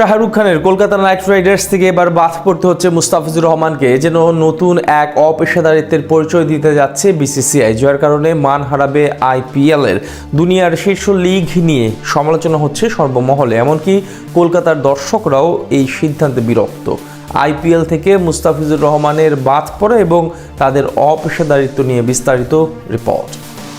শাহরুখ খানের Kolkata Knight Riders থেকে এবার বাদ পড়তে হচ্ছে মুস্তাফিজুর রহমানকে। যেন নতুন এক অপেশাদারিত্বের পরিচয় দিতে যাচ্ছে বিসিসিআই, যার কারণে মান হারাবে আইপিএল এর দুনিয়ার শীর্ষ লিগ নিয়ে সমালোচনা হচ্ছে সর্বমহলে, এমনকি কলকাতার দর্শকরাও এই সিদ্ধান্তে বিরক্ত। আইপিএল থেকে মুস্তাফিজুর রহমানের বাদ পড়া এবং তাদের অপেশাদারিত্ব নিয়ে বিস্তারিত রিপোর্ট।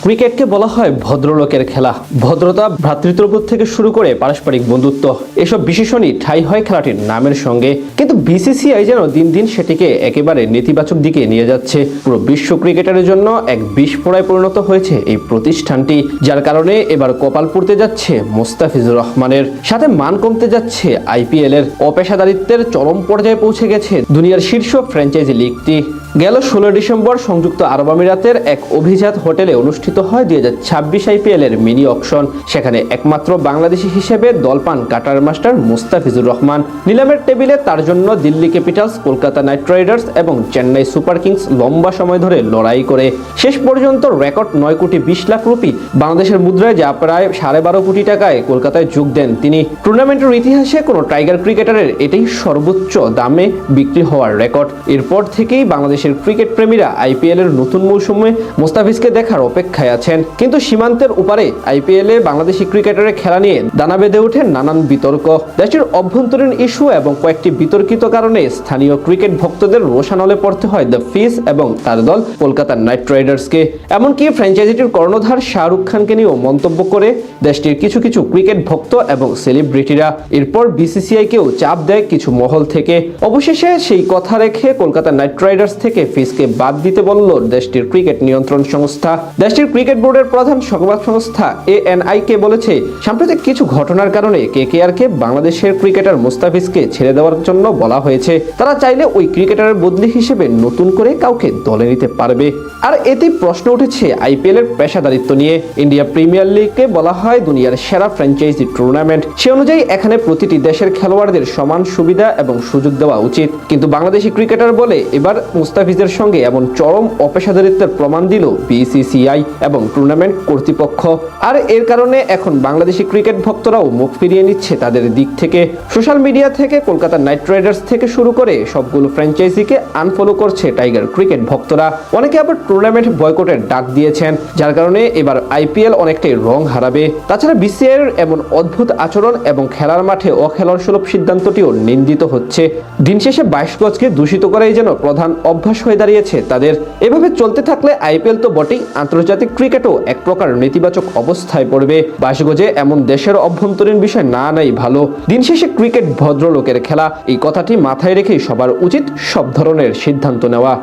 ক্রিকেটকে বলা হয় ভদ্রলোকের খেলা। ভদ্রতা ভ্রাতৃত্ববোধ থেকে শুরু করে পারস্পরিক বন্ধুত্ব। এসব বিশেষণই ঠাই হয় খেলাটির নামের সঙ্গে। কিন্তু বিসিসিআই যেন দিন দিন সেটিকে একেবারে নেতিবাচক দিকে নিয়ে যাচ্ছে। পুরো বিশ্ব ক্রিকেটারের জন্য এক বিস্ফোরায় পরিণত হয়েছে এই প্রতিষ্ঠানটি, যার কারণে এবার কপাল পড়তে যাচ্ছে মোস্তাফিজুর রহমানের। সাথে মান কমতে যাচ্ছে আইপিএল এর অপেশাদারিত্বের চরম পর্যায়ে পৌঁছে গেছে দুনিয়ার শীর্ষ ফ্র্যাঞ্চাইজি লিগটি। গেল ষোলো ডিসেম্বর সংযুক্ত আরব আমিরাতের এক অভিজাত হোটেলে অনুষ্ঠিত হয় দুই হাজার ছাব্বিশ আইপিএল এর মিনি অকশন। সেখানে একমাত্র বাংলাদেশি হিসেবে দল পান কাটার মাস্টার মুস্তাফিজুর রহমান। নিলামের টেবিলে তার জন্য Delhi Capitals, Kolkata Knight Riders এবং চেন্নাই সুপার কিংস লম্বা সময় ধরে লড়াই করে। শেষ পর্যন্ত রেকর্ড নয় কোটি বিশ লাখ রুপি। বাংলাদেশের মুদ্রায় যা প্রায় সাড়ে বারো কোটি টাকায় কলকাতায় যোগ দেন তিনি। টুর্নামেন্টের ইতিহাসে কোনো টাইগার ক্রিকেটারের এটাই সর্বোচ্চ দামে বিক্রি হওয়ার রেকর্ড। এরপর থেকেই বাংলাদেশের ক্রিকেট প্রেমীরা আইপিএল এর নতুন মৌসুমে মোস্তাফিজকে দেখার অপেক্ষায় আছেন। কিন্তু সীমান্তের উপারে আইপিএল এ বাংলাদেশি ক্রিকেটারের খেলা নিয়ে দানা বেঁধে ওঠে নানান বিতর্ক। দেশটির অভ্যন্তরীণ ইস্যু এবং কয়েকটি বিতর্কিত কারণে স্থানীয় ক্রিকেট ভক্তদের রোশানলে পড়তে হয় দ্য ফিস এবং তার দল কলকাতা নাইট রাইডার্সকে। এমনকি ফ্র্যাঞ্চাইজিটির কর্ণধার শাহরুখ খানকে নিয়েও মন্তব্য করে দেশটির কিছু কিছু ক্রিকেট ভক্ত এবং সেলিব্রিটিরা। এরপর বিসিসিআই কেও চাপ দেয় কিছু মহল থেকে। অবশেষে সেই কথা রেখে কলকাতা নাইট রাইডার্স থেকে ফিসকে বাদ দিতে বলল দেশটির ক্রিকেট নিয়ন্ত্রণ সংস্থা। দেশটির ক্রিকেট বোর্ডের প্রধান সংবাদ সংস্থা এএনআই কে বলেছে, সাম্প্রতিক কিছু ঘটনার কারণে কেকেআর কে আর কে বাংলাদেশের ক্রিকেটার মুস্তাফিজকে ছেড়ে দেওয়ার জন্য বলা হয়েছে। তারা চাইলে ওই ক্রিকেটারের বদলি হিসেবে নতুন করে কাউকে দলে নিতে পারবে। আর এতে প্রশ্ন উঠেছে আইপিএল এর পেশাদারিত্ব নিয়ে। ইন্ডিয়া প্রিমিয়ার লিগকে বলা হয় দুনিয়ার সেরা ফ্র্যাঞ্চাইজি টুর্নামেন্ট। সে অনুযায়ী এখানে প্রতিটি দেশের খেলোয়াড়দের সমান সুবিধা এবং সুযোগ দেওয়া উচিত। কিন্তু বাংলাদেশি ক্রিকেটার বলে এবার মুস্তাফিজের সঙ্গে এমন চরম অপেশাদারিত্বের প্রমাণ দিল বিসিসিআই এবং টুর্নামেন্ট কর্তৃপক্ষ। আর এর কারণে এখন বাংলাদেশি ক্রিকেট ভক্তরাও মুখ ফিরিয়ে নিচ্ছে তাদের দিক থেকে। সোশ্যাল মিডিয়া থেকে কলকাতা নাইট রাইডার্স থেকে শুরু করে সবগুলো ফ্র্যাঞ্চাইজিকে আনফলো করছে টাইগার ক্রিকেট ভক্তরা। অনেকে আবার টুর্নামেন্ট বয়কটের ডাক দিয়েছেন, যার কারণে এবার আইপিএল অনেকটাই রং হারাবে। তাছাড়া বিসিআইয়ের এমন অদ্ভুত আচরণ এবং খেলার মাঠে অখেলার সুলভ সিদ্ধান্তটিও নিন্দিত হচ্ছে। দিন শেষে বাইশ গজকে দূষিত করাই যেন প্রধান অভ্যাস হয়ে দাঁড়িয়েছে তাদের। এভাবে চলতে থাকলে আইপিএল তো বটেই। আন্তর্জাতিক ক্রিকেটও এক প্রকার নেতিবাচক অবস্থায় পড়বে। বাসগোজে এমন দেশের অভ্যন্তরীণ বিষয় না নাই ভালো। দিন শেষে ক্রিকেট ভদ্রলোকের খেলা। এই কথাটি মাথায় রেখেই সবার উচিত সব ধরনের সিদ্ধান্ত নেওয়া।